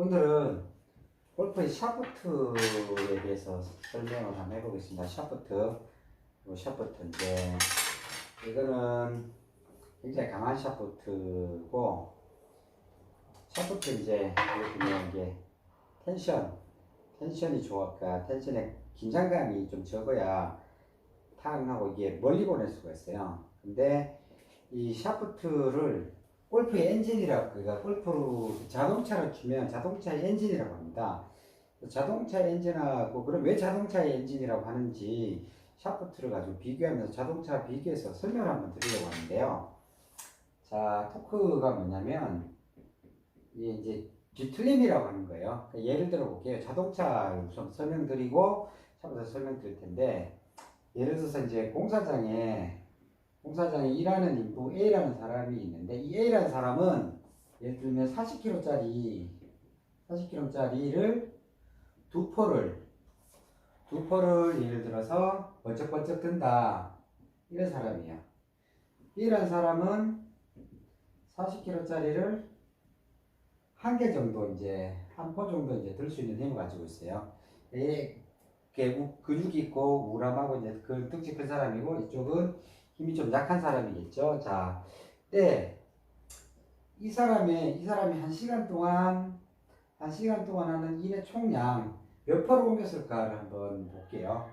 오늘은 골프의 샤프트에 대해서 설명을 한번 해보겠습니다. 샤프트, 요 샤프트인데 이거는 굉장히 강한 샤프트고 샤프트 이제 이렇게 이게 텐션, 텐션이 좋을까, 텐션의 긴장감이 좀 적어야 타항하고 이게 멀리 보낼 수가 있어요. 근데 이 샤프트를 골프의 엔진이라고 그러니까 골프 자동차로 치면 자동차의 엔진이라고 합니다. 자동차의 엔진하고 그럼 왜 자동차의 엔진이라고 하는지 샤프트를 가지고 비교하면서 자동차 비교해서 설명을 한번 드리려고 하는데요. 자 토크가 뭐냐면 이게 이제 뒤틀림이라고 하는 거예요. 그러니까 예를 들어 볼게요. 자동차 우선 설명드리고 샤프트 설명드릴 텐데 예를 들어서 이제 공사장에 공사장에 일하는 인부 A라는 사람이 있는데 이 A라는 사람은 예를 들면 40kg짜리 40kg짜리를 두 포를 두 포를 예를 들어서 번쩍번쩍 든다 이런 사람이에요. B라는 사람은 40kg짜리를 한 개 정도 이제 한 포 정도 이제 들 수 있는 힘을 가지고 있어요. 이게 근육이 있고 우람하고 이제 그 등치 큰 사람이고 이쪽은 힘이 좀 약한 사람이겠죠. 자, 때, 이 사람의, 이 사람이 한 시간 동안, 한 시간 동안 하는 일의 총량 몇 퍼를 옮겼을까를 한번 볼게요.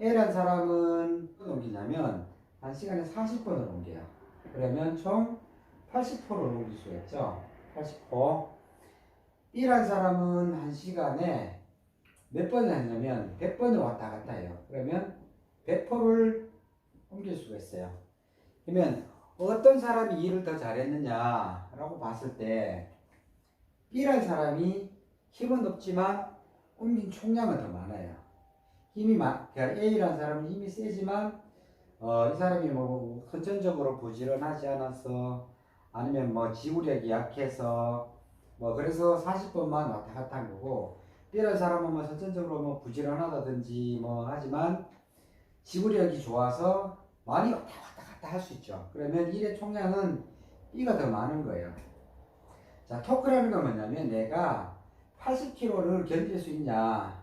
A란 사람은 몇 옮기냐면, 한 시간에 40번을 옮겨요. 그러면 총 80%를 옮길 수가 있죠. 80%. B란 사람은 한 시간에 몇 번을 하냐면 100번을 왔다 갔다 해요. 그러면 100%를 있어요. 그러면 어떤 사람이 일을 더 잘했느냐라고 봤을 때 B란 사람이 힘은 없지만 옮긴 총량은 더 많아요. 힘이 많, 그러니까 A란 사람은 힘이 세지만 어, 이 사람이 뭐 선천적으로 부지런하지 않아서 아니면 뭐 지구력이 약해서 뭐 그래서 40번만 왔다 갔다 한 거고 B란 사람은 뭐 선천적으로 뭐 부지런하다든지 뭐 하지만 지구력이 좋아서 많이 왔다 갔다 갔다 할 수 있죠. 그러면 일의 총량은 B가 더 많은 거예요. 자, 토크라는 건 뭐냐면 내가 80kg를 견딜 수 있냐.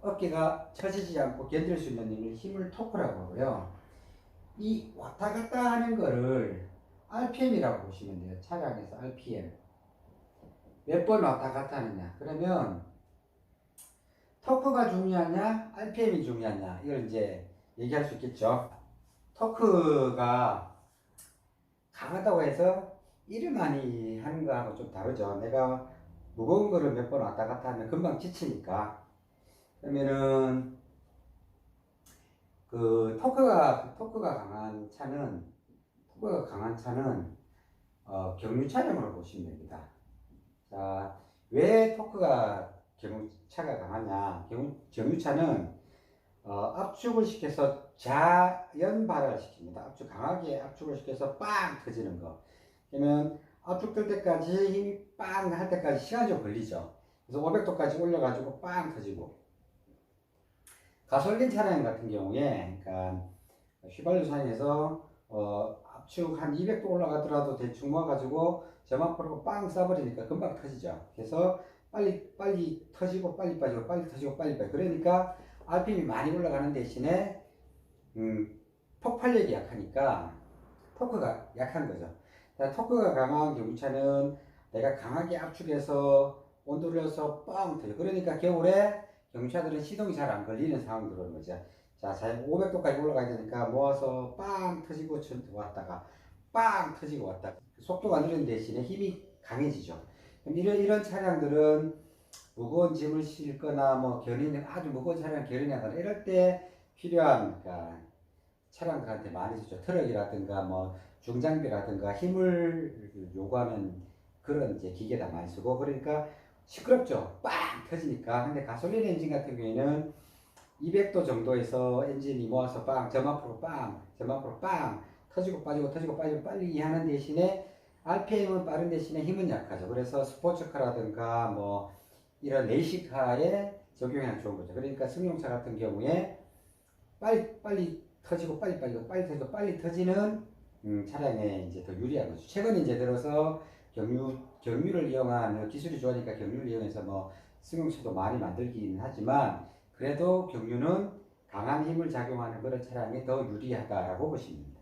어깨가 처지지 않고 견딜 수 있는 힘을, 힘을 토크라고 하고요. 이 왔다 갔다 하는 거를 RPM이라고 보시면 돼요. 차량에서 RPM. 몇 번 왔다 갔다 하느냐. 그러면 토크가 중요하냐, RPM이 중요하냐. 이걸 이제 얘기할 수 있겠죠. 토크가 강하다고 해서 일을 많이 하는 거하고 좀 다르죠. 내가 무거운 거를 몇 번 왔다 갔다 하면 금방 지치니까. 그러면은 그 토크가 토크가 강한 차는 토크가 강한 차는 어, 경유 차량으로 보시면 됩니다. 자, 왜 토크가 경유차가 강하냐? 경유, 경유차는 어, 압축을 시켜서 자연 발화를 시킵니다. 압축 강하게 압축을 시켜서 빵 터지는 거. 그러면 압축 될 때까지 힘이 빵 할 때까지 시간이 좀 걸리죠. 그래서 500도까지 올려가지고 빵 터지고. 가솔린 차량 같은 경우에, 그러니까 휘발유산에서 어, 압축 한 200도 올라가더라도 대충 모아가지고 풀고 빵 쏴버리니까 금방 터지죠. 그래서 빨리 빨리 터지고 빨리 빠지고 빨리 터지고 빨리 빠지고 그러니까 RPM이 많이 올라가는 대신에 음, 폭발력이 약하니까 토크가 약한 거죠. 자, 토크가 강한 경유차는 내가 강하게 압축해서 온도를 넣어서 빵 터져. 그러니까 겨울에 경유차들은 시동이 잘 안 걸리는 상황이 들어오는 거죠. 자, 500도까지 올라가야 되니까 모아서 빵 터지고 왔다가 빵 터지고 왔다가 속도가 느린 대신에 힘이 강해지죠. 이런, 이런 차량들은 무거운 짐을 싣거나 뭐 견인 아주 무거운 차량 견인하거나 이럴 때 필요한 그러니까 차량들한테 많이 쓰죠. 트럭이라든가 뭐 중장비라든가 힘을 요구하는 그런 이제 기계다 많이 쓰고 그러니까 시끄럽죠. 빵 터지니까. 근데 가솔린 엔진 같은 경우에는 200도 정도에서 엔진이 모아서 빵, 점 앞으로 빵, 점 앞으로 빵 터지고 빠지고 터지고 빠지고 빨리 하는 대신에 RPM은 빠른 대신에 힘은 약하죠. 그래서 스포츠카라든가 뭐 이런 레이시카에 적용하면 좋은 거죠. 그러니까 승용차 같은 경우에 빨리 빨리 터지고 빨리 빠지고 빨리 터지고 빨리 터지는 음, 차량에 이제 더 유리한 거죠. 최근 이제 들어서 경유 경유를 이용한 기술이 좋으니까 경유를 이용해서 뭐 승용차도 많이 만들긴 하지만 그래도 경유는 강한 힘을 작용하는 그런 차량이 더 유리하다라고 보시면 됩니다.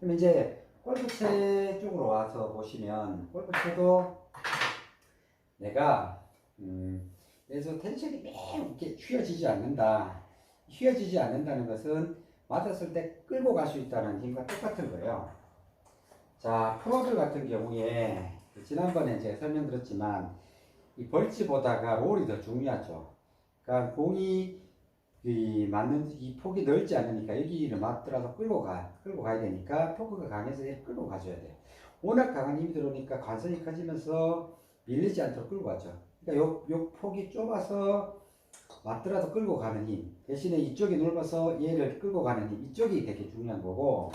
그럼 이제 골프채 쪽으로 와서 보시면 골프채도 내가 음, 그래서 텐션이 매우 이렇게 휘어지지 않는다. 휘어지지 않는다는 것은 맞았을 때 끌고 갈 수 있다는 힘과 똑같은 거예요. 자, 프로들 같은 경우에 지난번에 제가 설명드렸지만 이 벌지보다가 롤이 더 중요하죠. 그러니까 공이 이 맞는 이 폭이 넓지 않으니까 여기를 맞더라도 끌고 가 끌고 가야 되니까 토크가 강해서 끌고 가줘야 돼요. 워낙 강한 힘이 들어오니까 관성이 커지면서 밀리지 않도록 끌고 가죠. 그러니까 요, 요 폭이 좁아서 맞더라도 끌고 가는 힘 대신에 이쪽이 넓어서 얘를 끌고 가는 힘 이쪽이 되게 중요한 거고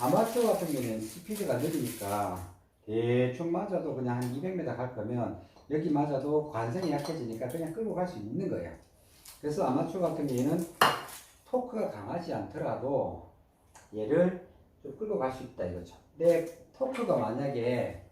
아마추어 같은 경우는 스피드가 느리니까 대충 맞아도 그냥 한 200m 갈 거면 여기 맞아도 관성이 약해지니까 그냥 끌고 갈 수 있는 거예요. 그래서 아마추어 같은 경우에는 토크가 강하지 않더라도 얘를 좀 끌고 갈 수 있다 이거죠. 근데 토크가 만약에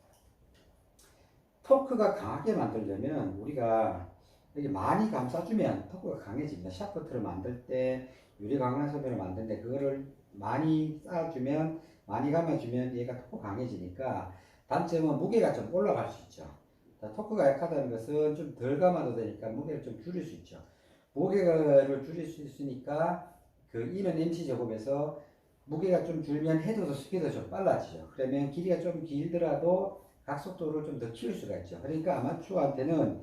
토크가 강하게 만들려면 우리가 여기 많이 감싸주면 토크가 강해집니다. 샤프트를 만들 때 유리 강한 소매를 만들 때 그거를 많이 쌓아주면 많이 감아주면 얘가 토크 강해지니까 단점은 무게가 좀 올라갈 수 있죠. 자, 토크가 약하다는 것은 좀 덜 감아도 되니까 무게를 좀 줄일 수 있죠. 무게를 줄일 수 있으니까 그 이는 MC 제곱에서 무게가 좀 줄면 헤드도 스피드가 좀 빨라지죠. 그러면 길이가 좀 길더라도 각속도를 좀 더 키울 수가 있죠. 그러니까 아마추어한테는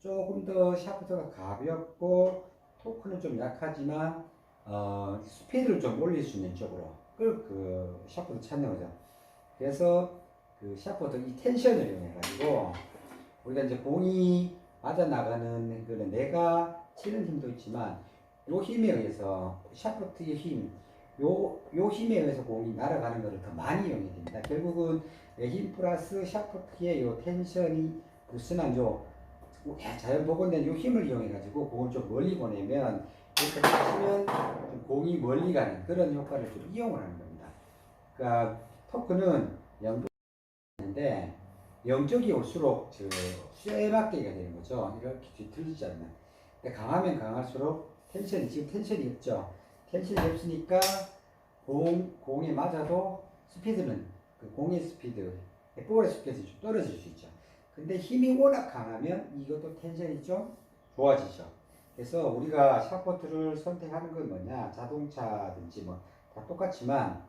조금 더 샤프트가 가볍고 토크는 좀 약하지만 어, 스피드를 좀 올릴 수 있는 쪽으로 그, 그 샤프트 찾는 거죠. 그래서 그 샤프트 이 텐션을 이용해 가지고 우리가 이제 공이 맞아 나가는 그런 내가 치는 힘도 있지만 요 힘에 의해서 샤프트의 힘, 요, 요 힘에 의해서 공이 날아가는 것을 더 많이 이용해야 됩니다. 결국은 내힘 플러스 샤프트의 요 텐션이 부스난 요 자연 복원된 요 힘을 이용해 가지고 공을 좀 멀리 보내면 이렇게 좀 공이 멀리 가는 그런 효과를 좀 이용을 하는 겁니다. 그러니까 토크는 영도인데 영적이 올수록 저 쇠막대기가 되는 거죠. 이렇게 뒤틀리지 않는. 근데 강하면 강할수록 텐션이 지금 텐션이 없죠. 텐션이 없으니까 공 공에 맞아도 스피드는 그 공의 스피드, 볼의 스피드 좀 떨어질 수 있죠. 근데 힘이 워낙 강하면 이것도 텐션이 좀 좋아지죠. 그래서 우리가 샤프트를 선택하는 건 뭐냐 자동차든지 뭐 다 똑같지만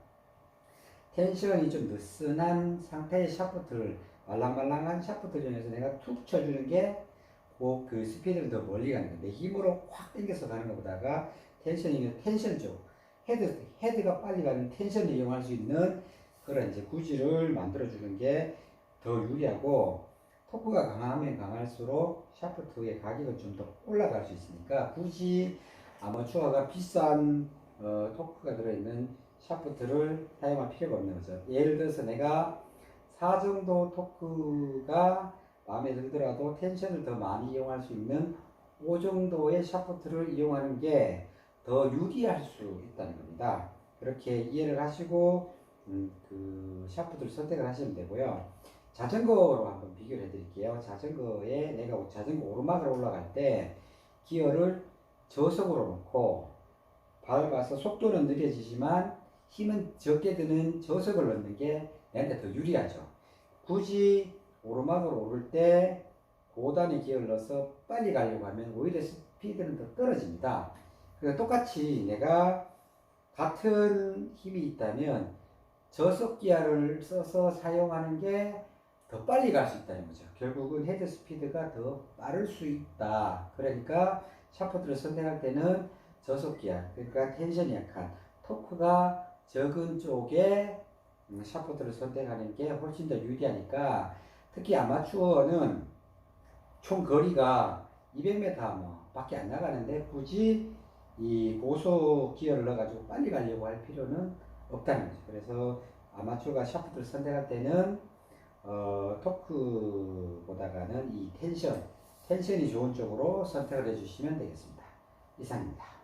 텐션이 좀 느슨한 상태의 샤프트를 말랑말랑한 샤프트를 이용해서 내가 툭 쳐주는 게그 스피드를 더 멀리 가는 거예요. 내 힘으로 확 당겨서 가는 것보다가 텐션이 텐션 쪽 헤드 헤드가 빨리 가는 텐션을 이용할 수 있는 그런 이제 구질을 만들어 주는 게 더 유리하고 토크가 강하면 강할수록 샤프트의 가격은 좀 더 올라갈 수 있으니까 굳이 아마추어가 비싼 어, 토크가 들어있는 샤프트를 사용할 필요가 없는 거죠. 예를 들어서 내가 4 정도 토크가 마음에 들더라도 텐션을 더 많이 이용할 수 있는 5 정도의 샤프트를 이용하는 게 더 유리할 수 있다는 겁니다. 그렇게 이해를 하시고 음, 그 샤프트를 선택을 하시면 되고요. 자전거로 한번 비교를 해드릴게요. 자전거에 내가 자전거 오르막을 올라갈 때 기어를 저속으로 놓고 밟아서 속도는 느려지지만 힘은 적게 드는 저속을 넣는 게 내한테 더 유리하죠. 굳이 오르막으로 오를 때 고단의 기어를 넣어서 빨리 가려고 하면 오히려 스피드는 더 떨어집니다. 그래서 똑같이 내가 같은 힘이 있다면 저속 기어를 써서 사용하는 게 더 빨리 갈 수 있다는 거죠. 결국은 헤드 스피드가 더 빠를 수 있다. 그러니까 샤프트를 선택할 때는 저속 기어, 그러니까 텐션이 약한 토크가 적은 쪽에 음, 샤프트를 선택하는 게 훨씬 더 유리하니까 특히 아마추어는 총 거리가 200m 뭐 밖에 안 나가는데 굳이 이 고속 기어를 넣어가지고 빨리 가려고 할 필요는 없다는 거죠. 그래서 아마추어가 샤프트를 선택할 때는 어, 토크보다가는 이 텐션, 텐션이 좋은 쪽으로 선택을 해주시면 되겠습니다. 이상입니다.